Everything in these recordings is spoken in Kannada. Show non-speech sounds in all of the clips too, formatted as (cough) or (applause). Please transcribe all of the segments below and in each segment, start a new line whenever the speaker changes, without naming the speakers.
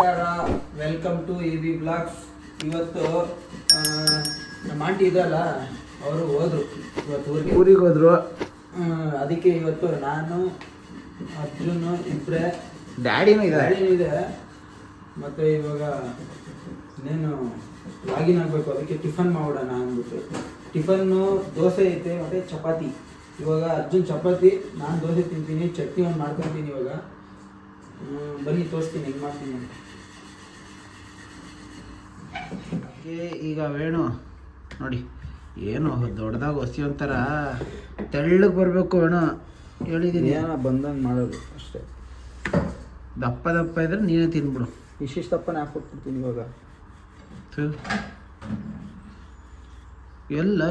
ನಮಸ್ಕಾರ. Welcome to A B blogs ಇವತ್ತು ನಮ್ಮ ಆಂಟಿ ಇದಲ್ಲ ಅವರು ಹೋದರು. ಇವತ್ತು ಊರಿಗೆ.
ಊರಿಗೆ ಹೋದರು.
ಅದಕ್ಕೆ ಇವತ್ತು ನಾನು ಅರ್ಜುನ್ ಇಬ್ಬರೇ
ಡ್ಯಾಡಿನೂ ಇದೆ
ಡ್ಯಾಡಿನೂ ಇದೆ. ಮತ್ತು ಇವಾಗ ಇನ್ನೇನು ಲಾಗಿನ್ ಆಗಬೇಕು. ಅದಕ್ಕೆ ಟಿಫನ್ ಮಾಡೋಣ ಅಂದ್ಬಿಟ್ಟು. ಟಿಫನ್ನು ದೋಸೆ ಐತೆ ಮತ್ತೆ ಚಪಾತಿ. ಇವಾಗ ಅರ್ಜುನ್ ಚಪಾತಿ ನಾನು ದೋಸೆ ತಿಂತೀನಿ ಚಟ್ನಿ ಒಂದು ಮಾಡ್ಕೊತೀನಿ ಇವಾಗ. ಬನ್ನಿ ತೋರಿಸ್ತೀನಿ ಹೆಂಗೆ ಮಾಡ್ತೀನಿ ಅಂತ.
ಏ, ಈಗ ವೇಣು ನೋಡಿ ಏನು ದೊಡ್ಡದಾಗ ಹೊಸಿ ಒಂಥರ ತೆಳ್ಳಗೆ ಬರಬೇಕು ವೇಣು ಹೇಳಿದ್ದೀನಿ
ಏನೋ ಬಂದಂಗೆ ಮಾಡೋದು ಅಷ್ಟೇ.
ದಪ್ಪ ದಪ್ಪ ಇದ್ರೆ ನೀನೇ ತಿನ್ಬಿಡು.
ಇಷ್ಟಿಷ್ಟಪ್ಪನೇ ಹಾಕ್ಕೊಟ್ಬಿಡ್ತೀನಿ ಇವಾಗ.
ಥು. ಎಲ್ಲ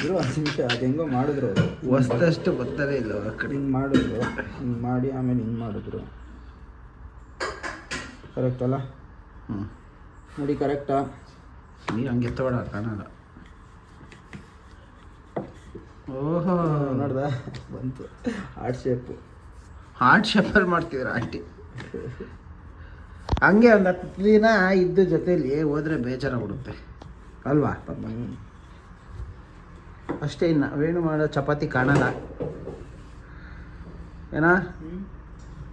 ಇರೋ ಹತ್ತು ನಿಮಿಷ ಅದು ಹೆಂಗೋ ಮಾಡಿದ್ರು ಅವರು.
ಹೊಸ್ದಷ್ಟು ಗೊತ್ತದೇ ಇಲ್ಲ ಆ ಕಡೆ.
ಹಿಂಗೆ ಮಾಡಿದ್ರು ಹಿಂಗೆ ಮಾಡಿ ಆಮೇಲೆ ಹಿಂಗೆ ಮಾಡಿದ್ರು. ಕರೆಕ್ಟ್ ಅಲ್ಲ?
ಹ್ಞೂ
ನೋಡಿ ಕರೆಕ್ಟಾ
ನೀ ಹಂಗೆ ಎತ್ತಬೇಡ ಕಾಣಲ್ಲ. ಓಹೋ.
ನೋಡ್ದ? ಬಂತು. ಹಾರ್ಟ್ ಶೇಪು
ಹಾರ್ಟ್ ಶೇಪಲ್ಲಿ ಮಾಡ್ತಿದ್ರ ಆಂಟಿ. ಹಂಗೆ ಒಂದು ಹತ್ತು ದಿನ ಇದ್ದ ಜೊತೆಯಲ್ಲಿ ಹೋದರೆ ಬೇಜಾರಾಗ್ಬಿಡುತ್ತೆ. ಅಲ್ವಾ? ಪಾಪ ಅಷ್ಟೇ ಇನ್ನು. ಏನು ಮಾಡೋ ಚಪಾತಿ ಕಾಣಲ್ಲ. ಏನಾ?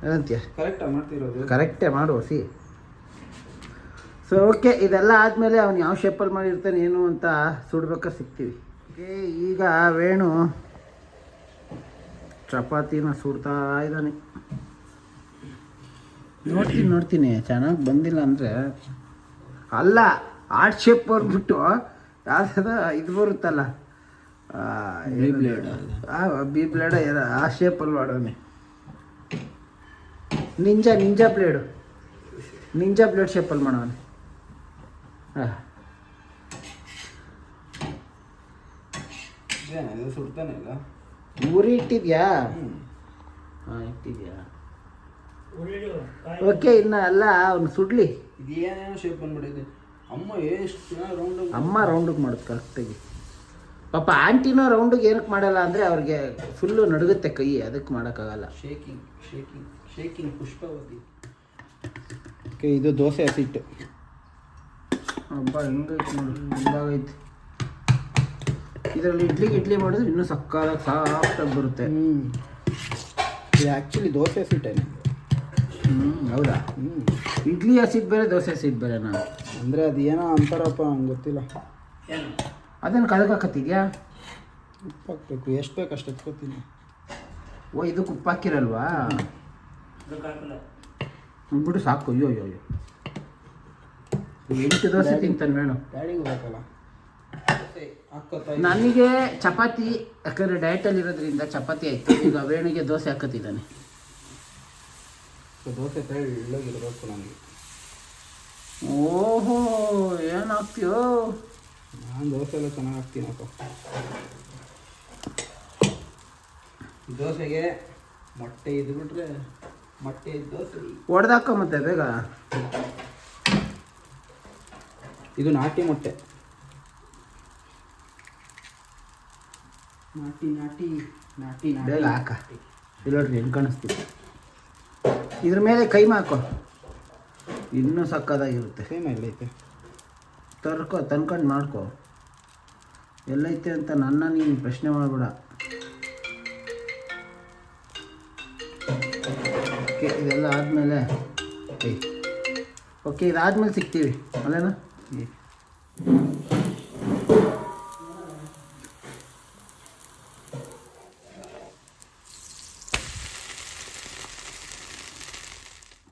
ಏನಂತೀಯ?
ಕರೆಕ್ಟಾ ಮಾಡ್ತಿರೋದು.
ಕರೆಕ್ಟೇ ಮಾಡುವ ಸಿ. ಸೊ ಓಕೆ ಇದೆಲ್ಲ ಆದಮೇಲೆ ಅವ್ನು ಯಾವ ಶೇಪಲ್ಲಿ ಮಾಡಿರ್ತಾನೆ ಏನು ಅಂತ ಸುಡ್ಬೇಕಾದ್ರೆ ಸಿಗ್ತೀವಿ. ಓಕೆ ಈಗ ವೇಣು ಚಪಾತಿನ ಸುಡ್ತಾ ಇದ್ದಾನೆ. ನೋಡ್ತೀನಿ ನೋಡ್ತೀನಿ ಚೆನ್ನಾಗಿ ಬಂದಿಲ್ಲ ಅಂದರೆ. ಅಲ್ಲ ಆರ್ಟ್ ಶೇಪ್ ಬರ್ಬಿಟ್ಟು ಯಾವ್ದಾದ ಇದು ಬರುತ್ತಲ್ಲ. ಬಿ ಬ್ಲೇಡ ಆ ಶೇಪಲ್ಲಿ ಮಾಡೋನೆ. Ninja ninja blade. Ninja blade ಶೇಪಲ್ಲಿ ಮಾಡೋನೆ.
ಇದು ಸುಡ್ತಾನೆ ಇಲ್ಲ?
ಉರಿ ಇಟ್ಟಿದ್ಯಾ? ಹಾಂ ಇಟ್ಟಿದ್ಯಾ? ಓಕೆ ಇನ್ನು ಅಲ್ಲ ಅವ್ನು ಸುಡ್ಲಿ.
ಇದೇನೇನೋ ಶೇಪ್ ಬಂದ್ಬಿಟ್ಟಿದೆ. ಅಮ್ಮ ಎಷ್ಟು ರೌಂಡ್
ಅಮ್ಮ ರೌಂಡಿಗೆ ಮಾಡೋದು ಕರೆಕ್ಟಾಗಿ ಪಾಪ ಆಂಟಿನೋ ರೌಂಡಿಗೆ ಏನಕ್ಕೆ ಮಾಡಲ್ಲ ಅಂದರೆ ಅವ್ರಿಗೆ ಫುಲ್ಲು ನಡುಗುತ್ತೆ ಕೈ ಅದಕ್ಕೆ ಮಾಡೋಕ್ಕಾಗಲ್ಲ.
Shaking shaking shaking Pushpavati. Okay ಇದು ದೋಸೆ ಹಸಿಟ್ಟು
ಹಬ್ಬ ಹೆಂಗೈತೆ ನೋಡಿ ಹಿಂಗಾಗೈತೆ ಇದರಲ್ಲಿ ಇಡ್ಲಿ ಇಡ್ಲಿ ಮಾಡಿದ್ರೆ ಇನ್ನೂ ಸಕ್ಕಾದಾಗ ಸಾಫ್ಟಾಗಿ ಬರುತ್ತೆ.
ಹ್ಞೂ ಇದು ಆ್ಯಕ್ಚುಲಿ ದೋಸೆ ಹಸಿಟ್ಟೇನೆ
ಹ್ಞೂ ಹೌದಾ?
ಹ್ಞೂ
ಇಡ್ಲಿ ಹಸಿದ್ ಬೇರೆ ದೋಸೆ ಹಸಿದ್ ಬೇರೆ ನಾನು.
ಅಂದರೆ ಅದು ಏನೋ ಅಂತಾರಪ್ಪ ನಂಗೆ ಗೊತ್ತಿಲ್ಲ.
ಅದನ್ನು ಕದಕಾಕತ್ತಿದ್ಯಾ
ಉಪ್ಪು ಹಾಕ್ಬೇಕು ಎಷ್ಟು ಬೇಕು ಅಷ್ಟು ಎತ್ಕೋತೀನಿ.
ಓ ಇದಕ್ಕೆ ಉಪ್ಪು ಹಾಕಿರಲ್ವಾ ಬಿಡು ಸಾಕು. ಅಯ್ಯೋ ಅಯ್ಯೋ ಅಯ್ಯೋ. ಎಂಟು ದೋಸೆ ತಿಂತಾನೆ ಮೇಣು
ಡ್ಯಾಡಿಗೂ ಬೇಕಲ್ಲ
ನನಗೆ ಚಪಾತಿ ಯಾಕಂದರೆ ಡಯಟಲ್ಲಿ ಇರೋದ್ರಿಂದ ಚಪಾತಿ ಆಯ್ತು. ಈಗ ವೇಣಿಗೆ ದೋಸೆ ಹಾಕತ್ತಿದ್ದಾನೆ
ದೋಸೆ ಇಳೋಗಿರಬೇಕು ನನಗೆ.
ಓಹೋ ಏನು ಹಾಕ್ತೀಯೋ
ನಾನು ದೋಸೆ ಎಲ್ಲ ಚೆನ್ನಾಗಿ ಹಾಕ್ತೀನಪ್ಪ. ದೋಸೆಗೆ ಮೊಟ್ಟೆ ಇದ್ಬಿಟ್ರೆ ಮೊಟ್ಟೆ ದೋಸೆ.
ಹೊಡೆದಾಕ ಮತ್ತೆ ಬೇಗ.
ಇದು ನಾಟಿ ಮೊಟ್ಟೆ. ನಾಟಿ ನಾಟಿ ನಾಟಿ
ನಾಟಿ. ಹಾಕ. ಇಲ್ಲೋಡ್ರಿ ಹೆಂಗೆ ಕಾಣಿಸ್ತೀವಿ ಇದ್ರ ಮೇಲೆ ಕೈ ಹಾಕೋ ಇನ್ನೂ ಸಕ್ಕದಾಗಿರುತ್ತೆ.
ಸೇಮ್ ಎಲ್ಲೈತೆ
ತರ್ಕೋ ತಂದ್ಕೊಂಡು ಮಾಡ್ಕೊ. ಎಲ್ಲೈತೆ ಅಂತ ನನ್ನ ನೀನು ಪ್ರಶ್ನೆ ಮಾಡಬೇಡ. ಓಕೆ ಇದೆಲ್ಲ ಆದಮೇಲೆ ಓಕೆ ಇದಾದ್ಮೇಲೆ ಸಿಗ್ತೀವಿ. ಅಲ್ಲೇನಾ?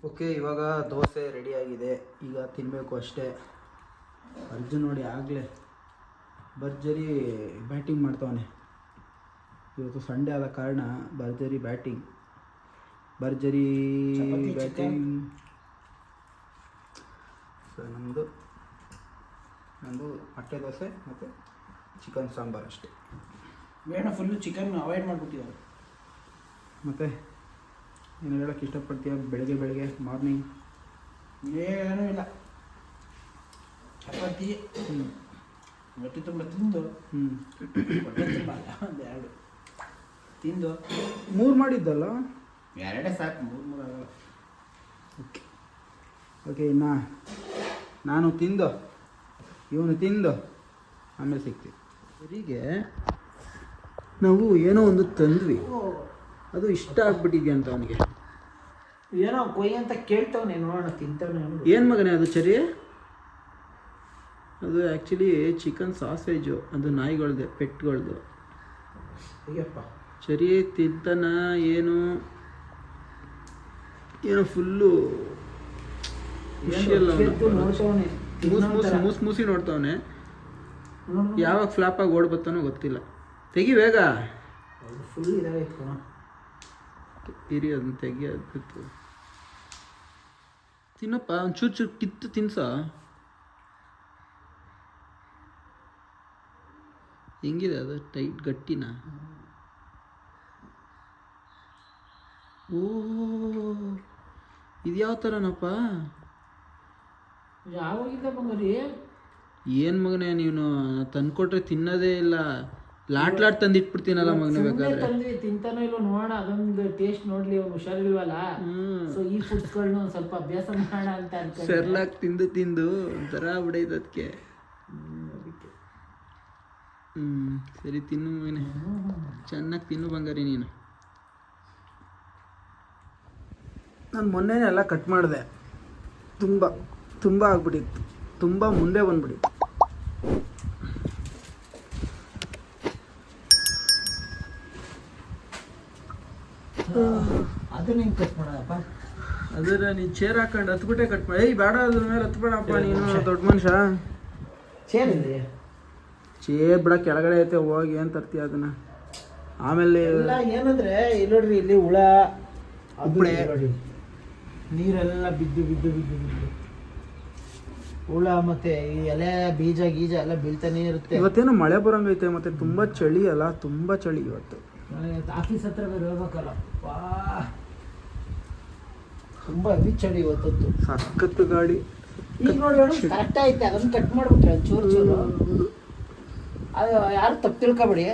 ಓಕೆ ಇವಾಗ ದೋಸೆ ರೆಡಿಯಾಗಿದೆ ಈಗ ತಿನ್ನಬೇಕು ಅಷ್ಟೇ. ಅರ್ಜುನ್ ನೋಡಿ ಆಗಲೇ ಭರ್ಜರಿ ಬ್ಯಾಟಿಂಗ್ ಮಾಡ್ತವನೆ. ಇವತ್ತು ಸಂಡೇ ಆದ ಕಾರಣ ಭರ್ಜರಿ ಬ್ಯಾಟಿಂಗ್ ಭರ್ಜರಿ ಬ್ಯಾಟಿಂಗ್ ಸೊ ನಮ್ಮದು ನಮ್ಮದು ಮೊಟ್ಟೆ ದೋಸೆ ಮತ್ತು ಚಿಕನ್ ಸಾಂಬಾರು ಅಷ್ಟೇ.
ಬೇಡ ಫುಲ್ಲು ಚಿಕನ್ ಅವಾಯ್ಡ್ ಮಾಡಿಬಿಟ್ಟಿದ್ದಾರೆ.
ಮತ್ತು ಏನು ಹೇಳೋಕ್ಕೆ ಇಷ್ಟಪಡ್ತೀಯ ಬೆಳಗ್ಗೆ ಬೆಳಗ್ಗೆ ಮಾರ್ನಿಂಗ್
ಏನೂ ಇಲ್ಲ. ಚಪಾತಿ
ಹ್ಞೂ
ಹೊಟ್ಟೆ ತುಂಬ ತಿಂದು
ಹ್ಞೂ
ಹೊಟ್ಟೆ ತುಂಬ ಅಲ್ಲ ಒಂದು ಎರಡು. ತಿಂದು.
ಮೂರು ಮಾಡಿದ್ದಲ್ಲ?
ಎರಡೇ ಸಾಕು ಮೂರು ಮೂರು ಆಗಲ್ಲ.
ಓಕೆ. ಓಕೆ ಇನ್ನು ನಾನು ತಿಂದು. ಇವನು ತಿಂದು ಆಮೇಲೆ ಸಿಗ್ತೀವಿ. ಅವರಿಗೆ ನಾವು ಏನೋ ಒಂದು ತಂದ್ವಿ. ಅದು ಇಷ್ಟ ಆಗ್ಬಿಟ್ಟಿದ್ಯಾ ಅಂತ ಅವನಿಗೆ?
ಏನೋ ಕೊಯ್ ಅಂತ ಕೇಳ್ತವನೇ ನೋಡೋಣ ತಿಂತವನೇ
ಏನು ಮಗನೇ ಅದು ಚರಿ? ಅದು ಆ್ಯಕ್ಚುಲಿ ಚಿಕನ್ ಸಾಸೇಜು ಅದು ನಾಯಿಗಳ್ದೆ ಪೆಟ್ಗಳ್ದು.
ಅಯ್ಯಪ್ಪ.
ಚರಿ ತಿಂತನ ಏನು? ಏನೋ ಫುಲ್ಲು
ನೋಡ್ತಾವನೆ
ಮೂಸ್ ಮೂಸ್ ನೋಡ್ತಾವನೆ. ಯಾವಾಗ ಫ್ಲಾಪ್ ಆಗಿ ಓಡ್ ಬರ್ತಾನೋ ಗೊತ್ತಿಲ್ಲ. ತೆಗಿ ಬೇಗ.
ಫುಲ್
ಇರಿ ಅದನ್ನ ತೆಗಿ ಅದು ತಿನ್ನಪ್ಪ ಒಂದು ಚೂರು ಚೂರು ಕಿತ್ತು ತಿನ್ಸ. ಹೆಂಗಿದೆ ಅದು ಟೈಟ್ ಗಟ್ಟಿನ? ಓ ಇದು ಯಾವ ಥರನಪ್ಪ
ಯಾವಾಗಿಂದ ಬಂಗಾರಿ
ಏನು ಮಗನೇ ನೀನು ತಂದ್ಕೊಟ್ರೆ ತಿನ್ನೋದೇ ಇಲ್ಲ. ಲಾಟ್ ಲಾಟ್ ತಂದಿಟ್ಬಿಡ್ತೀನಲ್ಲ ಮಗನೇ ಬೇಕಾದ್ರೆ.
ತಂದ್ವಿ ತಿಂತಾನೋ ಇಲ್ವೋ ನೋಡೋಣ ಅದೊಂದು ಟೇಸ್ಟ್ ನೋಡ್ಲಿ ಅವ್ನು ಹುಷಾರಿಲ್ವಲ್ಲ ಸೊ ಈ ಫುಡ್ಸ್ಗಳನ್ನ ಒಂದು ಸ್ವಲ್ಪ ಅಭ್ಯಾಸ ಮಾಡೋಣ ಅಂತ ಅನ್ಕೊಂಡು.
ಸೆರ್ಲಾಕ್ ತಿಂದು ತಿಂದು ಒಂಥರ ಬಿಡೈತೆ ಅದಕ್ಕೆ. ಹ್ಞೂ ಸರಿ ತಿನ್ನು ಮಗನೇ. ಚೆನ್ನಾಗಿ ತಿನ್ನು ಬಂಗಾರಿ ನೀನು. ನಾನು ಮೊನ್ನೆನೇ ಎಲ್ಲ ಕಟ್ ಮಾಡಿದೆ. ತುಂಬ. ತುಂಬ ಆಗ್ಬಿಟ್ಟಿತ್ತು. ತುಂಬ ಮುಂದೆ ಬಂದ್ಬಿಟ್ಟಿತ್ತು.
ಅದನ್ನ ಹೆಂಗ್ ಕಟ್ ಮಾಡೋದಪ್ಪ?
ಅದರ ನೀನು ಚೇರ್ ಹಾಕೊಂಡು ಹತ್ಬಿಟ್ಟೆ ಕಟ್ ಮಾಡಿ. ಏಯ್ ಬೇಡ ಅದ್ರ ಮೇಲೆ ಹತ್ಬೇಡಪ್ಪ ನೀನು ದೊಡ್ಡ ಮನುಷ್ಯ.
ಸೇರಿದೆ
ಚೇರ್ ಬಿಡ ಕೆಳಗಡೆ ಐತೆ ಹೋಗಿ ಏನು ತರ್ತೀಯ ಅದನ್ನ? ಆಮೇಲೆ
ಏನಂದ್ರೆ ಇಲ್ಲಿ ನೋಡ್ರಿ ಇಲ್ಲಿ ಹುಳ ಅದು. ನೀರೆಲ್ಲ ಬಿದ್ದು ಬಿದ್ದು ಬಿದ್ದು ಬಿದ್ದು. ಹುಳ ಮತ್ತೆ ಈ ಎಲೆ ಬೀಜ ಗೀಜ ಎಲ್ಲ ಬೀಳ್ತಾನೆ ಇರುತ್ತೆ.
ಇವತ್ತೇನು ಮಳೆ ಬರಂಗೈತೆ ಮತ್ತೆ ತುಂಬಾ ಚಳಿ ಅಲ್ಲ ತುಂಬಾ ಚಳಿ ಇವತ್ತು.
ಆಫೀಸ್ ಹತ್ರ ಬೇರೆ ಹೋಗ್ಬೇಕಲ್ಲ. ವಾ. ತುಂಬಾ ಹೆವಿ ಚಳಿ ಇವತ್ತೊತ್ತು.
ಸಖತ್ ಗಾಡಿ
ಈಗ ನೋಡಿ ಕರೆಕ್ಟ್ ಐತೆ ಅದನ್ನ ಕಟ್ ಮಾಡ್ಬಿಟ್ರೆ ಚೂರು ಚೂರು. ಅದು ಯಾರು ತಪ್ಪು ತಿಳ್ಕೊಬೇಡಿ.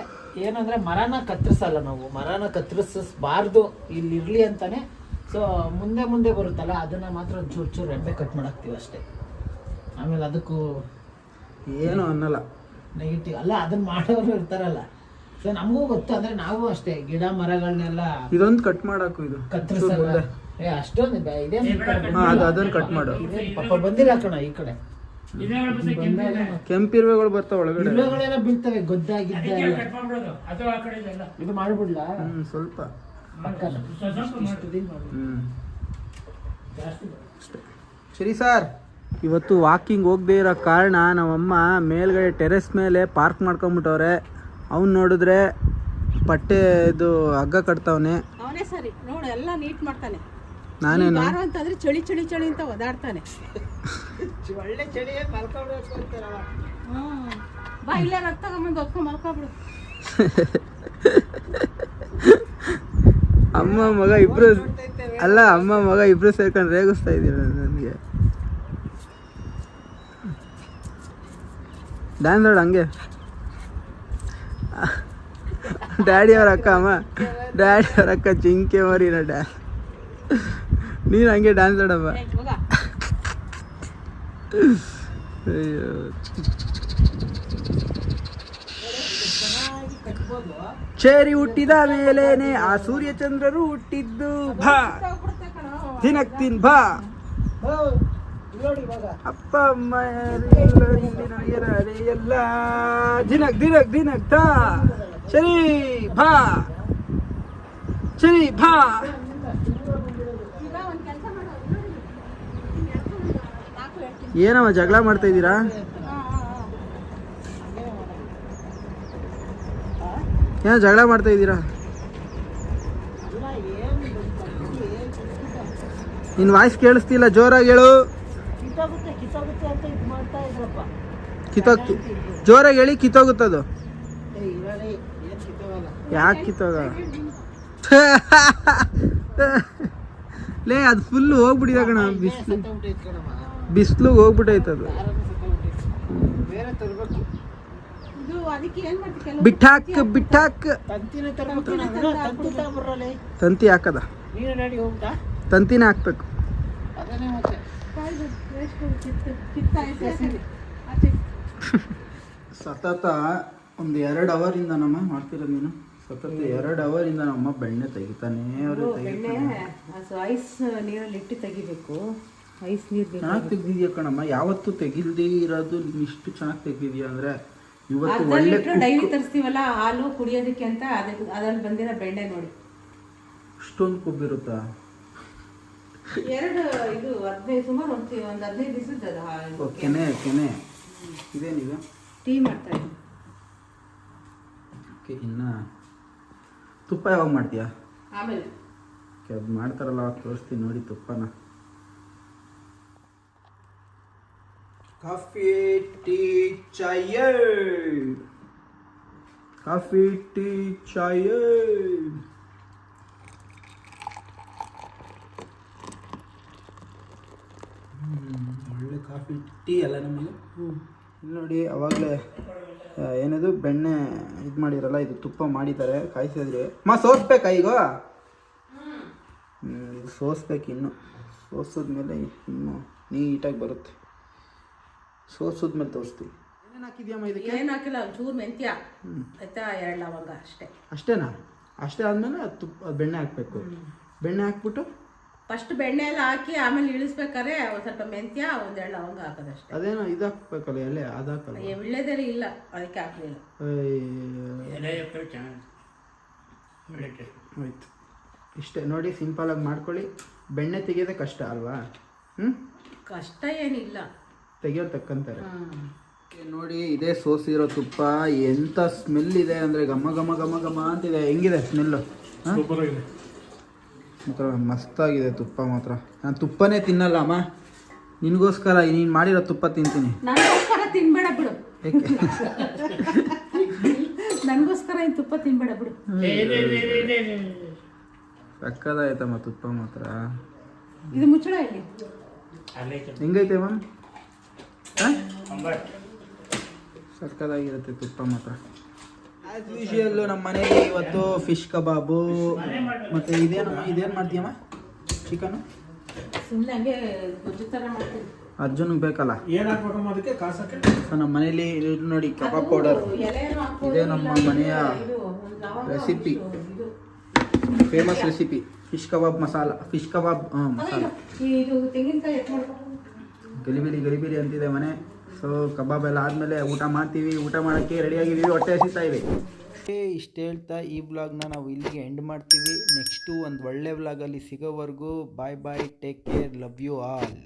ಏನಂದ್ರೆ ಮರನ ಕತ್ತರಿಸಲ್ಲ ನಾವು. ಮರನ ಕತ್ತರಿಸಬಾರ್ದು ಇಲ್ಲಿ ಇರ್ಲಿ ಅಂತಾನೆ. ಸೊ ಮುಂದೆ ಮುಂದೆ ಬರುತ್ತಲ್ಲ ಅದನ್ನ ಮಾತ್ರ ಚೂರು ಚೂರು ರೆಂಬೆ ಕಟ್ ಮಾಡಾಕ್ತಿವಿ ಅಷ್ಟೇ. ಆಮೇಲೆ ಅದಕ್ಕೂ
ಏನು ಅನ್ನಲ್ಲ.
ನೆಗೆಟಿವ್ ಅಲ್ಲ ಅದನ್ನ ಮಾಡೋರು ಇರ್ತಾರಲ್ಲ. ಸೊ ನಮಗೂ ಗೊತ್ತು ಅಂದ್ರೆ ನಾವು ಅಷ್ಟೇ ಗಿಡ ಮರಗಳನ್ನೆಲ್ಲ
ಇದೊಂದು ಕಟ್ ಮಾಡಾಕು ಇದು.
ಕತ್ತರಿಸಲ್ಲ. ಏ ಅಷ್ಟೊಂದು ಇದೆ
ಹಾ ಅದು ಅದನ್ನ ಕಟ್ ಮಾಡು.
ಪಾಪ ಬಂದಿಲ್ಲ ಕಣ ಈ ಕಡೆ. ಬಂದಾಗ
ಕೆಂಪಿರುವೆಗಳು ಬರ್ತಾವ ಒಳಗಡೆ.
ಇರುವೆಗಳೆಲ್ಲ ಬೀಳ್ತವೆ ಗೊದ್ದಾಗಿದ್ದ ಇದು ಮಾಡ್ಬಿಡ್ಲಾ?
ಹ್ಮ್ ಸ್ವಲ್ಪ.
ಪಕ್ಕನ. ಮಾಡ್ಬಿಡು.
ಹ್ಮ್.
ಜಾಸ್ತಿ.
ಅಷ್ಟೇ ಸರಿ ಸರ್. ಇವತ್ತು ವಾಕಿಂಗ್ ಹೋಗದೆ ಇರೋ ಕಾರಣ ನಮ್ಮಮ್ಮ ಮೇಲ್ಗಡೆ ಟೆರೆಸ್ ಮೇಲೆ ಪಾರ್ಕ್ ಮಾಡ್ಕೊಂಬಿಟ್ಟವ್ರೆ. ಅವ್ನು ನೋಡಿದ್ರೆ ಪಟ್ಟೆ ಇದು ಹಗ್ಗ ಕಟ್ತಾವನೆ.
ಅವನೇ ಸರಿ. ನೋಡು ಎಲ್ಲ ನೀಟ್ ಮಾಡ್ತಾನೆ.
ನಾನೇನು?
ಬಾರೋ ಅಂತಂದ್ರೆ ಚಳಿ ಚಳಿ ಚಳಿ ಅಂತ ಒದಾಡ್ತಾನೆ
ಒಳ್ಳೆ ಚಳಿ ಮಲ್ಕೊಂಡು ಹೋಗ್ತಾರಲ್ಲ.
ಹ್ಮ್ ಬಾ ಇಲ್ಲೇ ರಕ್ತ ತಗೊಂಬಂದು ಹೊತ್ಕೊಂಡ್ ಮಲ್ಕೊಬಿಡು.
ಅಮ್ಮ ಮಗ ಇಬ್ರು ಅಲ್ಲ ಅಮ್ಮ ಮಗ ಇಬ್ರು ಸೇರ್ಕೊಂಡು ರೇಗಿಸ್ತಾ ಇದ್ದೀರ ನನಗೆ ಡ್ಯಾನ್ಸ್ ಆಡು ಹಂಗೆ. ಡ್ಯಾಡಿ ಅವ್ರ ಅಕ್ಕ ಅಮ್ಮ. ಡ್ಯಾಡಿ ಅವ್ರ ಅಕ್ಕ ಜಿಂಕೆ ಮರಿನ ಡ್ಯಾ. ನೀನು ಹಂಗೆ ಡ್ಯಾನ್ಸ್ ಆಡಮ್ಮ ಅಯ್ಯೋ. ಚೇರಿ ಹುಟ್ಟಿದ ಮೇಲೇನೆ ಆ ಸೂರ್ಯಚಂದ್ರರು ಹುಟ್ಟಿದ್ದು. ಭಾ. ತಿನ್ನಕ್ ತಿನ್ ಭಾ. ಅಪ್ಪ ಅಮ್ಮ ಇಲ್ಲಿ ಎಲ್ಲ ದಿನಕ್ ದಿನಕ್ ದಿನಕ್ ತಾ. ಸರಿ ಭಾ. ಸರಿ ಭಾ. ಏನಮ್ಮ ಜಗಳ ಮಾಡ್ತಾ ಇದ್ದೀರಾ. ಏನೋ ಜಗಳ ಮಾಡ್ತಾ ಇದ್ದೀರಾ?
ಅಲ್ಲ ಏನು
ನಿನ್ ವಾಯ್ಸ್ ಕೇಳಿಸ್ತಿಲ್ಲ, ಜೋರಾಗಿ ಹೇಳು.
ಕಿತ್ತೋಗುತ್ತೆ ಕಿತ್ತೋಗುತ್ತೆ ಅಂತ ಇದು ಮಾಡ್ತಾ ಇದ್ರಪ್ಪ.
ಕಿತ್ತೋಗ್ ಜೋರಾಗಿ ಹೇಳಿ ಕಿತ್ತೋಗುತ್ತದು
ಏ ಇರಲಿ ಏನು ಕಿತ್ತೋಗಲ್ಲ.
ಯಾಕೆ ಕಿತ್ತೋಗ (laughs) ಲೇ ಅದು ಫುಲ್ ಹೋಗ್ಬಿಟ್ಟಿದೆ ಕಣ ಬಿಸಿಲು. ಬಿಸಿಲು ಹೋಗ್ಬಿಟ್ಟೈತೆ ಅದು.
ಬೇರೆ ತರಬೇಕು.
ಇದು ಅದಕ್ಕೆ ಏನ್ ಮಾಡ್ತಿ ಕೆಲವು
ಬಿಟ್ಟಾಕ್ ಬಿಟ್ಟಾಕ್.
ತಂತಿ
ಹಾಕದ. ತಂತಿನೇ ಹಾಕ್ಬೇಕು. ಸತತ ಒಂದು ಎರಡು ಅವರಿಂದ ನಮ್ಮ ಮಾಡ್ತಿರೋದು ನೀನು? ಸತತ ಎರಡು ಅವರಿಂದ ನಮ್ಮ ಬೆಣ್ಣೆ ತೆಗಿತಾನೆ ಅವರು
ಬೆಣ್ಣೆ ಐಸ್ ನೀರಲ್ಲಿ ಇಟ್ಟು ತೆಗಿಬೇಕು. ಐಸ್ ನೀರು
ಚೆನ್ನಾಗ್ ತೆಗ್ದಿದ್ಯಾ ಕಣಮ್ಮ? ಯಾವತ್ತು ತೆಗಿಲ್ದೇ ಇರೋದು ನೀನು ಇಷ್ಟು ಚೆನ್ನಾಗಿ ತೆಗ್ದಿದ್ಯಾ ಅಂದ್ರೆ ಇವತ್ತು ಒಳ್ಳೆ
ಡೈಲಿ ತರಿಸ್ತೀವಲ್ಲ ಹಾಲು ಕುಡಿಯೋದಕ್ಕೆ ಅಂತ ಅದಕ್ಕೆ ಅದ್ರಲ್ಲಿ ಬಂದಿರೋ ಬೆಣ್ಣೆ ನೋಡಿ.
ಇಷ್ಟೊಂದು ಕೊಬ್ಬಿರುತ್ತಾ?
ಎರಡು ಇದು ಹದಿನೈದು ಸುಮಾರು ಒಂದು ಒಂದು ಹದಿನೈದು ದಿವಸದ
ಓ, ಕೆನೆ ಕೆನೆ. ಇದೇನಿದು
ಟೀ ಮಾಡ್ತಾ ಇದ್ದೀನಿ.
ಓಕೆ ಇನ್ನು ತುಪ್ಪ ಯಾವಾಗ ಮಾಡ್ತೀಯಾ?
ಆಮೇಲೆ.
ಓಕೆ ಅದು ಮಾಡ್ತಾರಲ್ಲ ಅವಾಗ ತೋರಿಸ್ತೀನಿ ನೋಡಿ ತುಪ್ಪನ. ಕಾಫಿ ಟೀ ಚಾಯ್ ಕಾಫಿ ಟೀ ಚಾಯ ಒಳ್ಳೆ ಕಾಫಿ ಟೀ ಅಲ್ಲ ನಮಗೆ. ಇಲ್ಲಿ ನೋಡಿ ಅವಾಗಲೇ ಏನದು ಬೆಣ್ಣೆ ಇದು ಮಾಡಿರಲ್ಲ ಇದು ತುಪ್ಪ ಮಾಡಿದ್ದಾರೆ ಕಾಯಿಸಿದ್ರಿ ಮಾ ಸೋಸ್ಬೇಕಾ ಈಗ? ಇದು ಸೋಸ್ಬೇಕು ಇನ್ನು. ಸೋಸಿದ್ಮೇಲೆ ಇನ್ನು ನೀಟಾಗಿ ಬರುತ್ತೆ. ಸೋಸಿದ್ಮೇಲೆ ತೋರಿಸ್ತೀವಿ ಏನೇನು ಹಾಕಿದ್ಯಮ್ಮ ಇದಕ್ಕೆ?
ಏನು ಹಾಕಿಲ್ಲ ಒಂಚೂರು ಮೆಂತ್ಯ. ಆಯ್ತಾ ಎರಡು ಲವಂಗ ಅಷ್ಟೇ.
ಅಷ್ಟೇನಾ? ಅಷ್ಟೇ ಆದಮೇಲೆ ತುಪ್ಪ ಅದ್ ಬೆಣ್ಣೆ ಹಾಕಬೇಕು. ಬೆಣ್ಣೆ ಹಾಕ್ಬಿಟ್ಟು
ಫಸ್ಟ್ ಬೆಣ್ಣೆ ಎಲ್ಲ ಹಾಕಿ ಆಮೇಲೆ ಇಳಿಸ್ಬೇಕಾದ್ರೆ ಒಂದು ಸ್ವಲ್ಪ ಮೆಂತ್ಯ ಒಂದೆರಡು ಲವಂಗ ಹಾಕೋದಷ್ಟೇ.
ಅದೇನೋ ಇದು ಹಾಕ್ಬೇಕಲ್ಲ ಎಲೆ ಅದು ಹಾಕಲ್ಲ
ಏ, ವಿಳ್ಯದೆಲೆ ಇಲ್ಲ ಅದಕ್ಕೆ ಹಾಕಲಿಲ್ಲ.
ಆಯ್ತು. ಇಷ್ಟೇ ನೋಡಿ ಸಿಂಪಲಾಗಿ ಮಾಡ್ಕೊಳ್ಳಿ. ಬೆಣ್ಣೆ ತೆಗೆಯೋದೇ ಕಷ್ಟ ಅಲ್ವಾ? ಹ್ಞೂ
ಕಷ್ಟ ಏನಿಲ್ಲ.
ತೆಗಿಯೋರು ತಕ್ಕಂತಾರೆ.
ಹ್ಮ್.
ನೋಡಿ ಇದೇ ಸೋಸಿರೋ ತುಪ್ಪ. ಎಂತ ಸ್ಮೆಲ್ ಇದೆ ಅಂದ್ರೆ ಘಮ ಘಮ ಘಮ ಘಮ ಅಂತಿದೆ. ಹೆಂಗಿದೆ ಸ್ಮೆಲ್ಲು ಮಾತ್ರ ಮಸ್ತಾಗಿದೆ ತುಪ್ಪ ಮಾತ್ರ. ನಾನು ತುಪ್ಪನೇ ತಿನ್ನಲ್ಲ ಅಮ್ಮ. ನಿನಗೋಸ್ಕರ ನೀನು ಮಾಡಿರೋ ತುಪ್ಪ ತಿಂತೀನಿ.
ನನಗೋಸ್ಕರ ತಿನ್ಬೇಡ ಬಿಡು. ನನಗೋಸ್ಕರ ಈ ತುಪ್ಪ ತಿನ್ಬೇಡ ಬಿಡು.
ಸಕ್ಕದಾಯ್ತಮ್ಮ ತುಪ್ಪ ಮಾತ್ರ.
ಇದು ಮುಚ್ಚಳ ಇಲ್ಲಿ?
ಹೆಂಗೈತೆ ಮ್ಯಾಮ್ ಸಕ್ಕದಾಗಿರುತ್ತೆ ತುಪ್ಪ ಮಾತ್ರ. ಆ್ಯಸ್ ನಮ್ಮ ಮನೇಲಿ ಇವತ್ತು ಫಿಶ್ ಕಬಾಬು ಮತ್ತು ಇದೇನು ಇದೇನು ಮಾಡ್ತೀಯಮ್ಮ? ಚಿಕನು
ಸುಮ್ಮನೆ ಹಂಗೆ ಗೊಜ್ಜು ಥರ ಮಾಡ್ತೀನಿ.
ಅರ್ಜುನ್ಗೆ ಬೇಕಲ್ಲ? ಸೊ ನಮ್ಮ ಮನೇಲಿ ನೋಡಿ ಕಬಾಬ್ ಪೌಡರ್ ಇದೇ ನಮ್ಮ ಮನೆಯ recipe famous recipe fish kebab masala fish kebab ಹಾಂ ಮಸಾಲ ಗಲಿಬಿಲಿ ಗಲಿಬಿಲಿ ಅಂತಿದೆ ಮನೆ. ಸೊ ಕಬಾಬ್ ಎಲ್ಲ ಆದಮೇಲೆ ಊಟ ಮಾಡ್ತೀವಿ. ಊಟ ಮಾಡೋಕ್ಕೆ ರೆಡಿಯಾಗಿದ್ದೀವಿ ಹೊಟ್ಟೆ ಹಸಿತಾ ಇದೆ. ಇಷ್ಟು ಹೇಳ್ತಾ ಈ ವ್ಲಾಗ್ನ ನಾವು ಇಲ್ಲಿಗೆ ಎಂಡ್ ಮಾಡ್ತೀವಿ. ನೆಕ್ಸ್ಟು ಒಂದು ಒಳ್ಳೆ ವ್ಲಾಗಲ್ಲಿ ಸಿಗೋವರೆಗೂ bye bye take care love you all